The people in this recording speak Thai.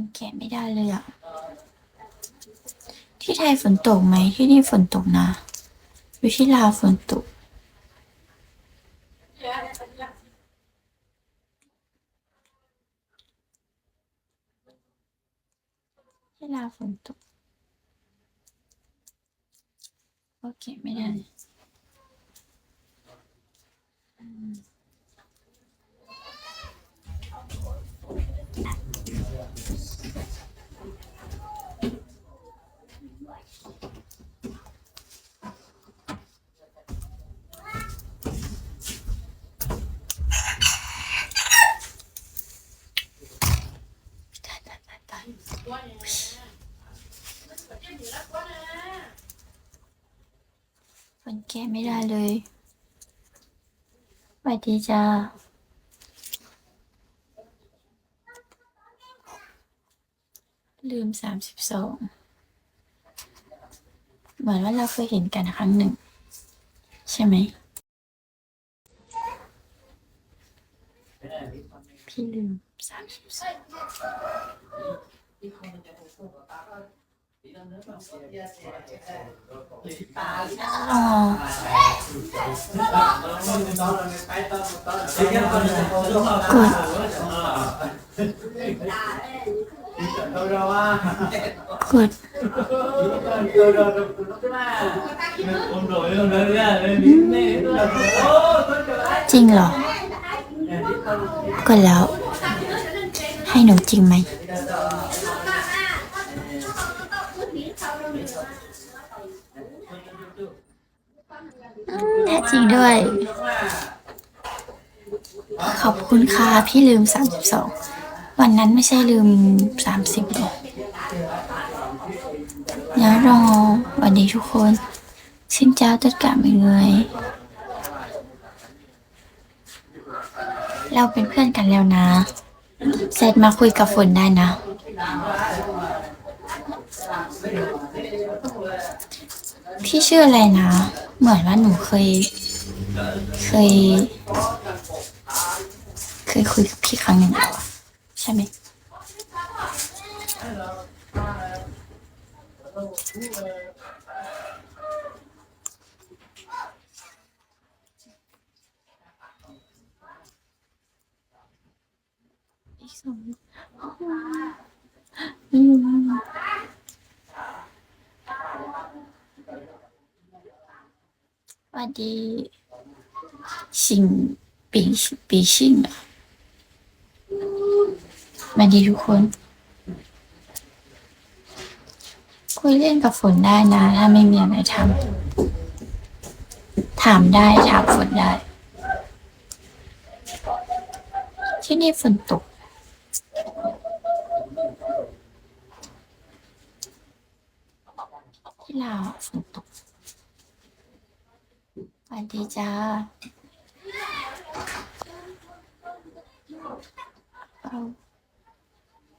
นแกะไม่ได้เลยอะที่ไทยฝนตกไหมที่นี่ฝนตกนะอยู่ที่ลาวฝนตกที่ลาวฝนตกโอเคไม่ได้อืมตายตายตาย ตายฝนแก้ไม่ได้เลยสวัสดีจ้าลืมสามสิบสองเหมือนว่าเราเคยเห็นกันครั้งหนึ่ง ใช่ไหม พี่ลืมสามสิบสอง อ๋อกด กด จริงเหรอ กดแล้ว ให้หนูจริงไหมอืมแท้จริงด้วย ขอบคุณค่ะ พี่ลืมสามสิบสองวันนั้นไม่ใช่ลืมสามสิบหรอกเดี๋ยวรอสวัสดีทุกคน xin chào tất cả mọi người เราเป็นเพื่อนกันแล้วนะ เซตมาคุยกับฝนได้นะ พี่ชื่ออะไรนะ เหมือนว่าหนูเคย เคย เคยคุยกับพี่ครั้งหนึ่งแล้วอะใช่ไหม อีกสองอืมสวัสดีสิงปีปีชิงอะสวัสดีทุกคน คุยเล่นกับฝนได้นะ ถ้าไม่มีอะไรทำถามได้ถามฝนได้ ที่นี่ฝนตก ที่ลาวอะฝนต